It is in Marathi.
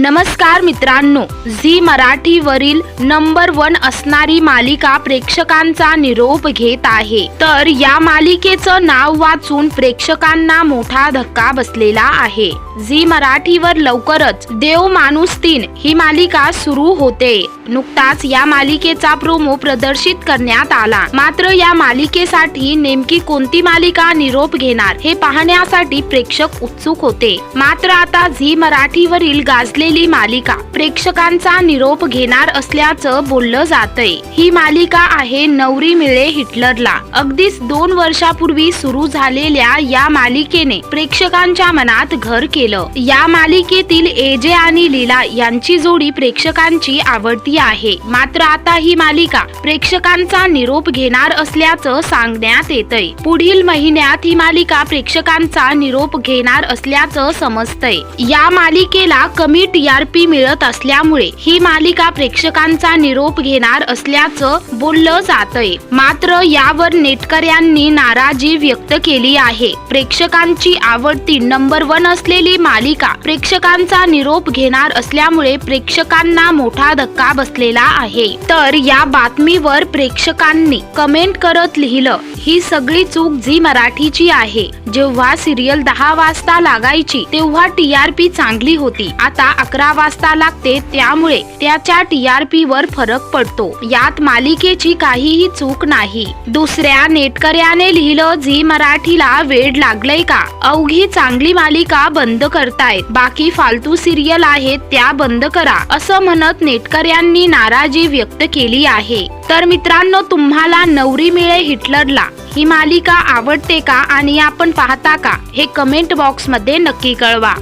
नमस्कार मित्रांनो झी मराठीवरील नंबर वन असणारी मालिका प्रेक्षकांचा निरोप घेत आहे. तर या मालिकेचं नाव वाचून प्रेक्षकांना मोठा धक्का बसलेला आहे. झी मराठीवर लवकरच देव माणूस तीन ही मालिका सुरू होते. नुकताच या मालिकेचा प्रोमो प्रदर्शित करण्यात आला. मात्र या मालिकेसाठी नेमकी कोणती मालिका निरोप घेणार हे पाहण्यासाठी प्रेक्षक उत्सुक होते. मात्र आता झी मराठीवरील गाजलेली मालिका प्रेक्षकांचा निरोप घेणार असल्याचं बोललं जातंय. ही मालिका आहे नवरी मिळे हिटलरला. अगदीच दोन वर्षापूर्वी सुरू झालेल्या या मालिकेने प्रेक्षकांच्या मनात घर केलं. या मालिकेतील एजे आणि लीला यांची जोडी प्रेक्षकांची आवडती आहे. मात्र आता ही मालिका प्रेक्षकांचा निरोप घेणार असल्याचं सांगण्यात येतंय. पुढील महिन्यात ही मालिका प्रेक्षकांचा निरोप घेणार असल्याचं समजतंय. या मालिकेला कमी टीआरपी मिळत असल्यामुळे ही मालिका प्रेक्षकांचा निरोप घेणार असल्याचं बोललं जातंय. मात्र यावर नेटकऱ्यांनी नाराजी व्यक्त केली आहे. प्रेक्षकांची आवडती नंबर वन असलेली मालिका. प्रेक्षकांचा निरोप घेणार असल्यामुळे प्रेक्षकांना मोठा धक्का बसलेला आहे. तर या बातमीवर प्रेक्षकांनी कमेंट करत लिहिलं. ही सगळी चूक झी मराठीची आहे. जेव्हा सिरियल दहा वाजता लागायची तेव्हा टी आर पी चांगली होती. आता अकरा वाजता लागते त्यामुळे त्याच्या टी आर वर फरक पडतो. यात मालिकेची काहीही चूक नाही. दुसऱ्या नेटकऱ्याने लिहिलं झी मराठीला वेड लागलंय का? अवघी चांगली मालिका बंद करतायत. बाकी फालतू सिरियल आहेत त्या बंद करा. असं म्हणत नेटकऱ्यांनी नाराजी व्यक्त केली आहे. तर मित्रांनो तुम्हाला नवरी मिळे हिटलरला. ही मालिका आवडते का आणि आपण पाहता का हे कमेंट बॉक्समध्ये नक्की कळवा.